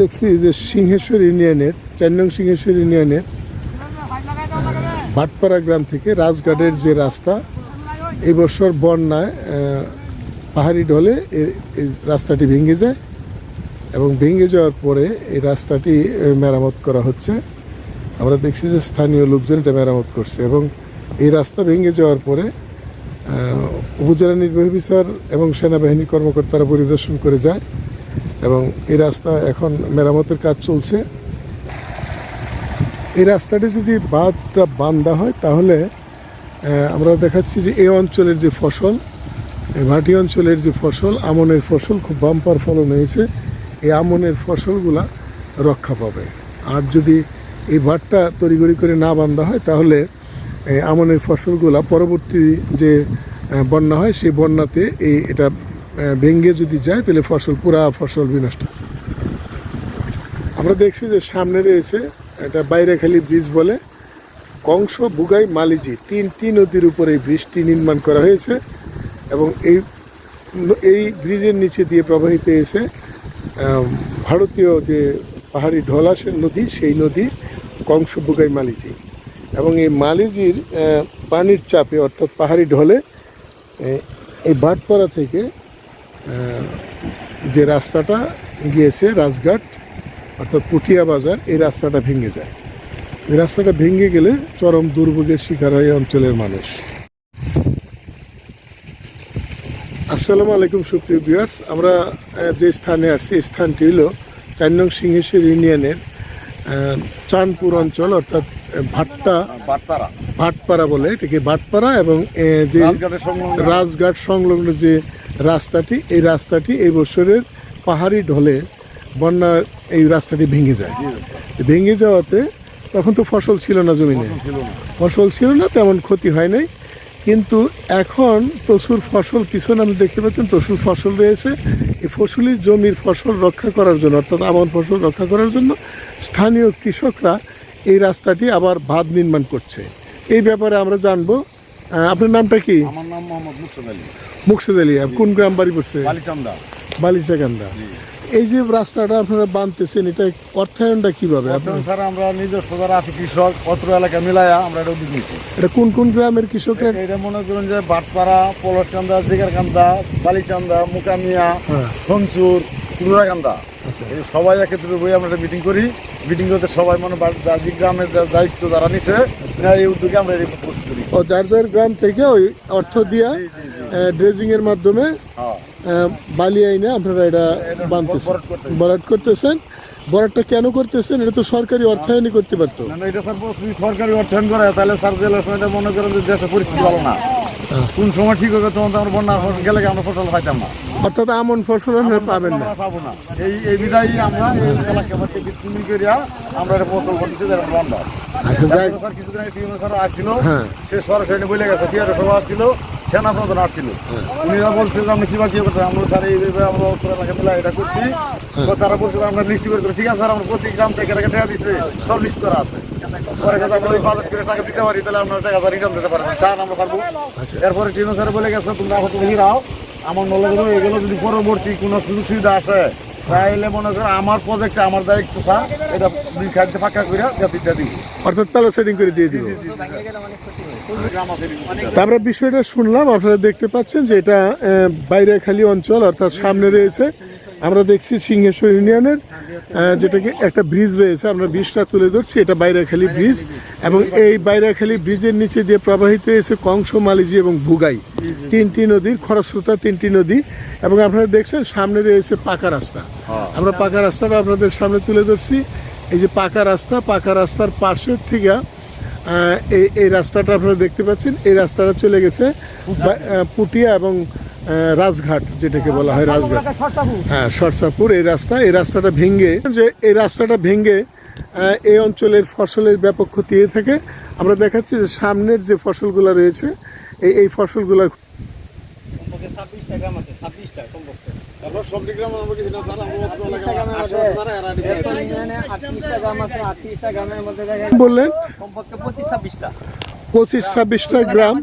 দেখছি যে সিংহেশ্বর ইউনিয়নের, চার সিংহেশ্বর ইউনিয়নের ভাটপাড়া গ্রাম থেকে রাজঘাটের যে রাস্তা, এই বছর বন্যায় পাহাড়ি ঢলে এই রাস্তাটি ভেঙে যায় এবং ভেঙে যাওয়ার পরে এই রাস্তাটি মেরামত করা হচ্ছে। আমরা দেখছি যে স্থানীয় লোকজন এটা মেরামত করছে এবং এই রাস্তা ভেঙে যাওয়ার পরে উপজেলা নির্বাহী বিচার এবং সেনাবাহিনী কর্মকর্তারা পরিদর্শন করে যায়। এবং এই রাস্তা এখন মেরামতের কাজ চলছে। এই রাস্তাটি যদি বাঁধটা বান্ধা হয়, তাহলে আমরা দেখাচ্ছি যে এই অঞ্চলের যে ফসল ভাটি অঞ্চলের যে ফসল, আমনের ফসল, খুব বাম্পার ফলন হয়েছে। এই আমনের ফসলগুলা রক্ষা পাবে। আর যদি এই ভাটটা তড়িগড়ি করে না বান্ধা হয়, তাহলে আমনের ফসলগুলা পরবর্তী যে বন্যা হয়, সেই বন্যাতে এই, এটা আহ, ভেঙে যদি যায় তাহলে ফসল পুরা ফসল বিনষ্ট। আমরা দেখছি যে সামনে রয়েছে এটা বাইরেখালি ব্রিজ বলে কংস বুগাই মালিজি তিনটি নদীর উপরে এই ব্রিজটি নির্মাণ করা হয়েছে এবং এই এই ব্রিজের নিচে দিয়ে প্রবাহিত এসে ভারতীয় যে পাহাড়ি ঢলাসের নদী সেই নদী কংস বুগাই মালিজি। এবং এই মালিজির পানির চাপে অর্থাৎ পাহাড়ি ঢলে এই বাটপাড়া থেকে যে রাস্তাটা গিয়েছে রাজঘাট অর্থাৎ পুটিয়া বাজার এই রাস্তাটা ভেঙে যায়। এই রাস্তাটা ভেঙে গেলে চরম দুর্ভোগের শিকার হয় অঞ্চলের মানুষ। আসসালামু আলাইকুম সুপ্রিয় ভিউয়ার্স। আমরা যে স্থানে আসছি এই স্থানটি হলো চার নং সিংহেশ্বর ইউনিয়নের চাঁদপুর অঞ্চল অর্থাৎ ভাট্টা ভাটপাড়া। বলে এটাকে ভাটপাড়া এবং যে রাজঘাট সংলগ্ন যে রাস্তাটি এই রাস্তাটি এই বছরের পাহাড়ি ঢলে বন্যা এই রাস্তাটি ভেঙে যায়। ভেঙে যাওয়াতে তখন তো ফসল ছিল না জমিনে। ফসল ছিল না। তেমন ক্ষতি হয় নাই। কিন্তু এখন প্রচুর ফসল পিছনে আমি দেখতে পাচ্ছেন প্রচুর ফসল রয়েছে। এই ফসলি জমির ফসল রক্ষা করার জন্য অর্থাৎ আমন ফসল রক্ষা করার জন্য স্থানীয় কৃষকরা এই রাস্তাটি আবার বাঁধ নির্মাণ করছে। এই ব্যাপারে আমরা জানব আপনার নামটা কি? আমার নাম মোহাম্মদ মুকসুদ আলী। মুকসেদ আলী কোন গ্রাম বাড়ি পড়ছে? বালিচান্দা। বালিচাকান্দা। এই যে রাস্তাটা আপনারা বানতেছেন এটা অর্থায়নটা কীভাবে? স্যার আমরা নিজস্ব যারা আছে কৃষক অত্র এলাকা মিলায়া আমরা এটা উদ্যোগ নিচ্ছি এটা কোন কোন গ্রামের কৃষকরা? এটা মনে করুন যে বাটপাড়া পলসকান্দা জিগারকান্দা বালিচান্দা মুকামিয়া হ্যাঁ। ফংচুর কুমড়াকান্দা আচ্ছা। সবাই একত্রে বই আমরা একটা মিটিং করি। মিটিং করতে সবাই মনে যে গ্রামের দায়িত্ব যারা নিছে এই উদ্যোগে আমরা করি ও যার যার গ্রাম থেকে ওই অর্থ দিয়া। ড্রেজিং এর মাধ্যমে হ্যাঁ। বালি আইনে আপনারা এটা বানতেছেন। বরাদ করতেছেন। বরাদটা কেন করতেছেন? এটা তো সরকারি অর্থায়নই করতে পারতো। না, এটা স্যার সরকারি অর্থায়ন করে তাহলে স্যার জেলার সময় মনে করেন যে দেশের পরিস্থিতি ভালো না। হ্যাঁ। কোন সময় ঠিক হবে তখন তো আমরা বন্যা গেলে আমরা ফসল পাইতাম না। অর্থাৎ আমন ফসল আপনারা পাবেন না। আমরা পাবো না। এই এই বিদায়ী আমরা এই এলাকা বিচ্ছিন্ন করিয়া আমরা ফসল করতেছি যারা বন্ধ। আচ্ছা যাই কিছুদিন আগে টিএম স্যার আসছিল হ্যাঁ। সে সরাসরি বলে গেছে টিআর সভা আসছিল সেনা প্রধান আসছিল। উনিরা বলছিল আমরা কিবা কি করতে আমরা স্যার এইভাবে আমরা উত্তর এলাকা মিলা এটা করছি। তো তারা বলছিল আমরা লিস্ট করে। ঠিক আছে স্যার আমরা প্রতি গ্রাম থেকে টাকা টাকা দিচ্ছে সব লিস্ট করা আছে। পরে কথা আমরা ওই বাজার করে টাকা দিতে পারি তাহলে আমরা টাকা রিটার্ন দিতে পারব স্যার আমরা পারব। এরপরে টিএম স্যার বলে গেছে তোমরা এখন তুমি রাও আমার নলেজ হলো এগুলো যদি পরবর্তী কোনো সুযোগ সুবিধা আসে তাহলে মনে করো আমার প্রজেক্টে আমার দায়িত্ব থা এটা দুই খাদ্য ফাঁকা করে জাতিটা দিই অর্থাৎ তাহলে সেটিং করে দিয়ে দিব। আমরা তারপরে বিষয়টা শুনলাম আপনারা দেখতে পাচ্ছেন যে এটা বাইরে খালি অঞ্চল অর্থাৎ সামনে রয়েছে। আমরা দেখছি সিংহেশ্বর ইউনিয়নের যেটাকে একটা ব্রিজ রয়েছে, আমরা ব্রিজটা তুলে ধরছি, এটা বাইরেখালী ব্রিজ এবং এই বাইরেখালী ব্রিজের নিচে দিয়ে প্রবাহিত হয়েছে কংস, মালিজি এবং ভুগাই। তিনটি নদীর খরস্রোতা, তিনটি নদী, এবং আপনারা দেখছেন সামনে রয়েছে পাকা রাস্তা। আমরা পাকা রাস্তাটা আপনাদের সামনে তুলে ধরছি। এই যে পাকা রাস্তা, পাকা রাস্তার পাশের থেকে এই এই রাস্তাটা আপনারা দেখতে পাচ্ছেন, এই রাস্তাটা চলে গেছে পুটিয়া এবং রাজঘাট যেটাকে বলা হয় রাজঘাট। হ্যাঁ সরসাপুর এই রাস্তা এই রাস্তাটা ভেঙে যে এই রাস্তাটা ভেঙে এই অঞ্চলের ফসলের ব্যাপক ক্ষতি হয়ে থাকে। আমরা দেখাচ্ছি যে সামনের যে ফসলগুলো রয়েছে এই এই ফসলগুলোর বললেন? কমপক্ষে পঁচিশ ছাব্বিশটা গ্রাম।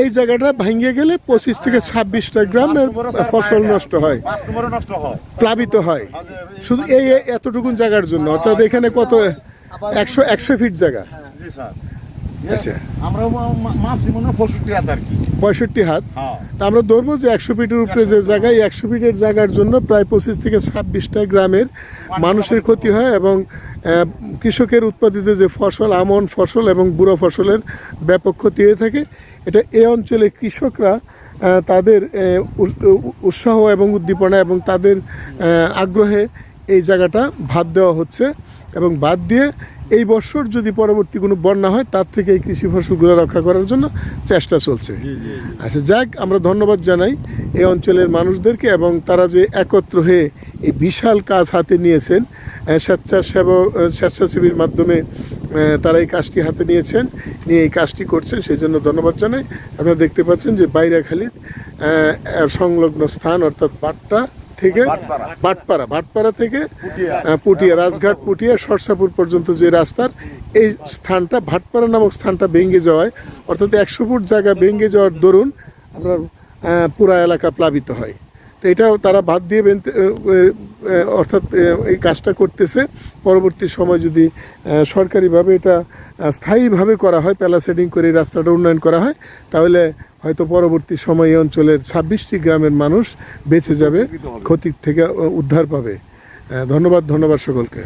এই জায়গাটা ভাঙ্গে গেলে পঁচিশ থেকে ছাব্বিশটা গ্রামের ফসল নষ্ট হয়। হয়। প্লাবিত হয়। শুধু এই এতটুকুন জায়গার জন্য। অর্থাৎ এখানে কত? একশো একশো ফিট জায়গা। আচ্ছা। আমরা মনে হয় পঁয়ষট্টি হাত হ্যাঁ। আমরা ধরবো যে একশো ফিটের উপরে যে জায়গায় একশো ফিটের জায়গার জন্য প্রায় পঁচিশ থেকে ছাব্বিশটা গ্রামের মানুষের ক্ষতি হয় এবং কৃষকের উৎপাদিত যে ফসল আমন ফসল এবং বুড়ো ফসলের ব্যাপক ক্ষতি হয়ে থাকে। এটা এ অঞ্চলে কৃষকরা তাদের উৎসাহ এবং উদ্দীপনা এবং তাদের আগ্রহে এই জায়গাটা ভাত দেওয়া হচ্ছে এবং বাদ দিয়ে এই বছর যদি পরবর্তী কোনো বন্যা হয় তার থেকে এই কৃষি ফসলগুলো রক্ষা করার জন্য চেষ্টা চলছে। আচ্ছা যাক আমরা ধন্যবাদ জানাই এই অঞ্চলের মানুষদেরকে এবং তারা যে একত্র হয়ে এই বিশাল কাজ হাতে নিয়েছেন। স্বেচ্ছাসেবক স্বেচ্ছাসেবীর মাধ্যমে তারা এই কাজটি হাতে নিয়েছেন নিয়ে এই কাজটি করছেন। সেই জন্য ধন্যবাদ জানাই। আপনারা দেখতে পাচ্ছেন যে বাইরাখালীর সংলগ্ন স্থান অর্থাৎ বাট্টা থেকে বাটপাড়া। বাটপাড়া। ভাটপাড়া থেকে পুটিয়া। রাজঘাট পুটিয়া সরসাপুর পর্যন্ত যে রাস্তার এই স্থানটা ভাটপাড়া নামক স্থানটা ভেঙে যাওয়ায় অর্থাৎ একশো ফুট জায়গা ভেঙে যাওয়ার দরুন আপনার পুরা এলাকা প্লাবিত হয়। তো এটাও তারা বাদ দিয়ে অর্থাৎ এই কাজটা করতেছে। পরবর্তী সময় যদি সরকারিভাবে এটা স্থায়ীভাবে করা হয় প্যালা সেটিং করে রাস্তাটা উন্নয়ন করা হয়, তাহলে হয়তো পরবর্তী সময়ে এই অঞ্চলের ছাব্বিশটি গ্রামের মানুষ বেঁচে যাবে, ক্ষতির থেকে উদ্ধার পাবে। ধন্যবাদ ধন্যবাদ সকলকে।